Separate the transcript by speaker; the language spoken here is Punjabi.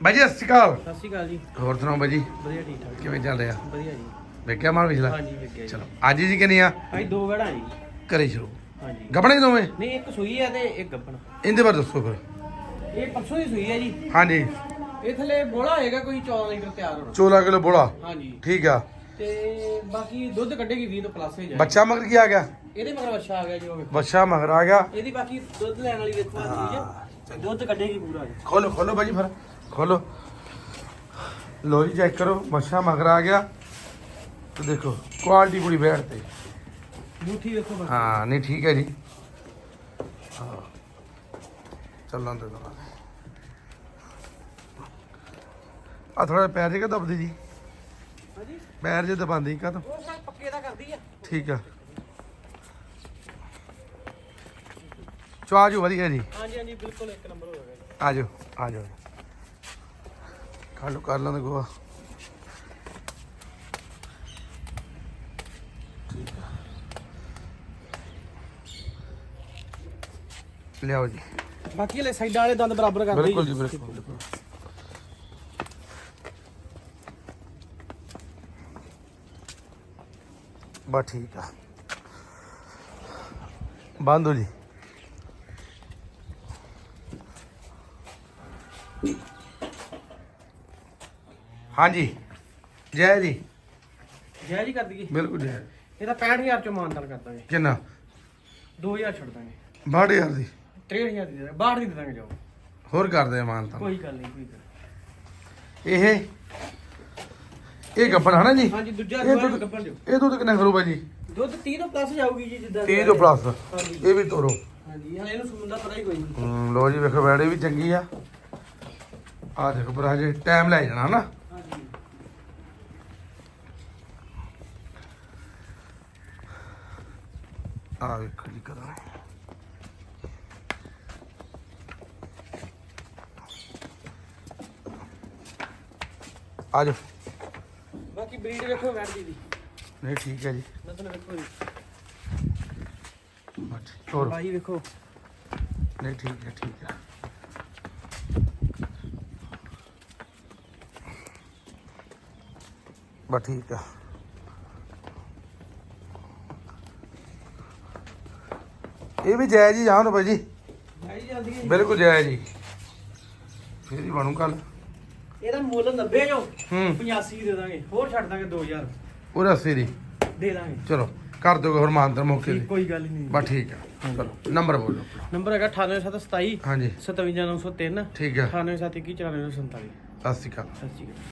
Speaker 1: ਬਾਈ ਜੀ ਸਤਿ ਸ਼੍ਰੀ ਅਕਾਲ।
Speaker 2: ਸਤਿ ਸ਼੍ਰੀ ਅਕਾਲ ਜੀ।
Speaker 1: ਹੋਰ ਸੁਣਾਓ ਬਾਈ ਜੀ?
Speaker 2: ਵਧੀਆ ਠੀਕ ਠਾਕ।
Speaker 1: ਕਿਵੇਂ ਚੱਲ ਰਿਹਾ?
Speaker 2: ਵਧੀਆ ਜੀ।
Speaker 1: ਵੇਖਿਆ ਮਾਲ ਪਿਛਲਾ?
Speaker 2: ਹਾਂਜੀ ਵੇਖਿਆ ਜੀ।
Speaker 1: ਚਲੋ ਅੱਜ ਜੀ ਕਿੰਨੀਆਂ
Speaker 2: ਅੱਜ ਦੋ ਵੜਾ ਜੀ।
Speaker 1: ਕਰੇ ਸ਼ੁਰੂ।
Speaker 2: ਹਾਂਜੀ।
Speaker 1: ਗੱਬਣੇ ਦੋਵੇਂ?
Speaker 2: ਨਹੀਂ ਇੱਕ ਸੂਈ ਹੈ ਤੇ ਇੱਕ ਗੱਪਣ
Speaker 1: ਇਹਦੇ ਬਾਰੇ ਦੱਸੋ ਫਿਰ।
Speaker 2: ਇਹ ਪਰਸੋਂ ਦੀ ਸੂਈ ਹੈ ਜੀ।
Speaker 1: ਹਾਂਜੀ।
Speaker 2: ਇਹ ਥੱਲੇ ਬੋਲਾ ਹੋਏਗਾ ਕੋਈ 14 ਲੀਟਰ ਤਿਆਰ ਹੋਣਾ।
Speaker 1: 14 ਕਿਲੋ ਬੋਲਾ?
Speaker 2: ਹਾਂਜੀ।
Speaker 1: ਠੀਕ ਆ।
Speaker 2: ਤੇ ਬਾਕੀ ਦੁੱਧ ਕੱਢੇਗੀ 20 ਤੋਂ ਪਲੱਸ ਹੋ ਜਾਏ
Speaker 1: ਬੱਚਾ ਮਗਰ ਕੀ ਆ ਗਿਆ?
Speaker 2: ਇਹਦੇ ਮਗਰ ਬੱਚਾ ਆ ਗਿਆ ਜੀ ਉਹ ਵੇਖੋ।
Speaker 1: ਬੱਚਾ ਮਗਰ ਆ ਗਿਆ।
Speaker 2: ਇਹਦੀ ਬਾਕੀ ਦੁੱਧ ਲੈਣ ਵਾਲੀ ਵੇਖੋ ਆਹ ਚੀਜ਼ ਦੁੱਧ ਕੱਢੇਗੀ ਪੂਰਾ ਜੀ।
Speaker 1: ਖੋਲੋ ਖੋਲੋ ਬਾਈ ਜੀ ਫਿਰ। ਖੋਲੋ। ਲੋ ਜੀ ਚੈੱਕ ਕਰੋ ਬੱਚਾ ਮਗਰ ਆ ਗਿਆ। ਤੇ ਦੇਖੋ ਕੁਆਲਿਟੀ ਪੂਰੀ ਬੈਠ ਤੇ।
Speaker 2: ਬੂਥੀ ਵੇਖੋ ਬਸ।
Speaker 1: ਹਾਂ ਨਹੀਂ ਠੀਕ ਹੈ ਜੀ। ਹਾਂ। ਚੱਲਾਂ ਤੇ ਆ ਥੋੜਾ ਪੈਰ ਜਿਹਾ ਦਬਦੀ ਜੀ?
Speaker 2: ਹਾਂਜੀ?
Speaker 1: ਪੈਰ ਜੇ ਦਬਾਉਂਦੀ ਕਾ ਤਾਂ
Speaker 2: ਉਹ ਸਭ ਪੱਕੇ ਦਾ ਕਰਦੀ ਆ।
Speaker 1: ਠੀਕ ਆ। ਚਵਾਜੂ ਵਧੀਆ ਜੀ।
Speaker 2: ਹਾਂਜੀ ਹਾਂਜੀ ਬਿਲਕੁਲ ਇੱਕ ਨੰਬਰ ਹੋਏਗਾ ਜੀ
Speaker 1: ਆ ਜਾਓ। ਕਾਲੂ ਕਰ ਲਾਂਦੇ ਗੋਆ ਲਿਆਓ ਜੀ।
Speaker 2: ਬਾਕੀ ਹਲੇ ਸਾਈਡਾਂ ਵਾਲੇ ਦੰਦ ਬਰਾਬਰ ਕਰਦੀ
Speaker 1: ਬਿਲਕੁਲ ਜੀ ਬਿਲਕੁਲ ਬਿਲਕੁਲ। ਬਾ ਠੀਕ ਆ। ਬੰਦ ਜੀ। ਹਾਂਜੀ। ਜੈ ਜੀ।
Speaker 2: ਜੈ ਜੀ ਕਰ ਦਈਏ।
Speaker 1: ਬਿਲਕੁਲ ਜੈ।
Speaker 2: ਇਹਦਾ 65000 ਚੋਂ ਮਾਨਦਾਨ ਕਰ ਦਾਂਗੇ।
Speaker 1: ਕਿੰਨਾ?
Speaker 2: 2000 ਛੱਡ ਦਾਂਗੇ।
Speaker 1: 62000 ਦੀ।
Speaker 2: 63000 ਦੀ ਦੇ ਦਾਂਗੇ। 62 ਦੀ ਦੇ ਦਾਂਗੇ ਜਾਓ।
Speaker 1: ਹੋਰ ਕਰਦੇ ਆ ਮਾਨ ਤਾਂ
Speaker 2: ਕੋਈ ਗੱਲ ਨਹੀਂ ਕੋਈ ਗੱਲ
Speaker 1: ਇਹ ਇਹ ਗੱਪਣ ਹਨਾ ਜੀ?
Speaker 2: ਹਾਂਜੀ ਦੂਜਾ ਗੱਪਣ ਦਿਓ।
Speaker 1: ਇਹ ਦੁੱਧ ਕਿੰਨਾ ਕਰੂਗਾ ਜੀ?
Speaker 2: ਦੁੱਧ 30 ਤੋਂ ਪਲੱਸ ਜਾਊਗੀ ਜੀ ਜਿੱਦਾਂ
Speaker 1: 30 ਤੋਂ ਪਲੱਸ ਇਹ ਵੀ ਤੋਰੋ।
Speaker 2: ਹਾਂਜੀ ਹਾਂ ਇਹਨੂੰ ਸੁਣਨ ਦਾ ਪਤਾ ਹੀ ਕੋਈ ਨਹੀਂ।
Speaker 1: ਲੋ ਜੀ ਵੇਖੋ ਵੈੜੇ ਵੀ ਚੰਗੀ ਆ। ਆ ਦੇਖੋ ਪਰ ਹਜੇ ਟਾਈਮ ਲੈ ਜਾਣਾ ਹਨਾ
Speaker 2: ਹਾਂਜੀ
Speaker 1: ਆ ਵੇਖੋ ਜੀ ਕਰਾਂ ਆ ਜਾਓ
Speaker 2: ਬਾਕੀ ਬਰੀਡ ਵੇਖੋ ਵੈਟ ਦੀ ਦੀ
Speaker 1: ਨਹੀਂ ਠੀਕ ਹੈ ਜੀ
Speaker 2: ਨਸਲ ਵੇਖੋ ਜੀ
Speaker 1: ਬਸ ਤੋਰੋ
Speaker 2: ਬਾਈ ਵੇਖੋ
Speaker 1: ਨਹੀਂ ਠੀਕ ਹੈ ਠੀਕ ਹੈ ਬਸ ਠੀਕ ਆ ਇਹ ਵੀ ਜਾਇਜ਼ ਹੀ ਜਾਣ ਭਾਈ ਜੀ।
Speaker 2: ਜਾਂਦੀ ਹੈ।
Speaker 1: ਬਿਲਕੁਲ ਜਾਇਜ਼ ਜੀ ਫੇਰ ਹੀ ਬਣੂ ਕੱਲ
Speaker 2: ਇਹਦਾ ਮੁੱਲ 90 ਜੋ
Speaker 1: ਹੂੰ।
Speaker 2: 85 ਦੇ ਦਾਂਗੇ ਹੋਰ ਛੱਡ ਦਾਂਗੇ 2000
Speaker 1: ਪੂਰਾ 80 ਦੀ।
Speaker 2: ਦੇ ਦਾਂਗੇ।
Speaker 1: ਚਲੋ ਕਰ ਦੋਗੇ ਹੋਰ ਮਾਨਤਰ ਮੌਕੇ ਤੇ।
Speaker 2: ਕੋਈ ਗੱਲ ਨਹੀਂ।
Speaker 1: ਬਸ ਠੀਕ ਆ। ਚਲੋ ਨੰਬਰ ਬੋਲੋ।
Speaker 2: ਨੰਬਰ ਹੈਗਾ 98727
Speaker 1: ਹਾਂਜੀ।
Speaker 2: 57903
Speaker 1: ਠੀਕ ਆ।
Speaker 2: 98721 94947
Speaker 1: ਸਤਿ ਸ਼੍ਰੀ ਅਕਾਲ।
Speaker 2: ਸਤਿ ਸ਼੍ਰੀ ਅਕਾਲ।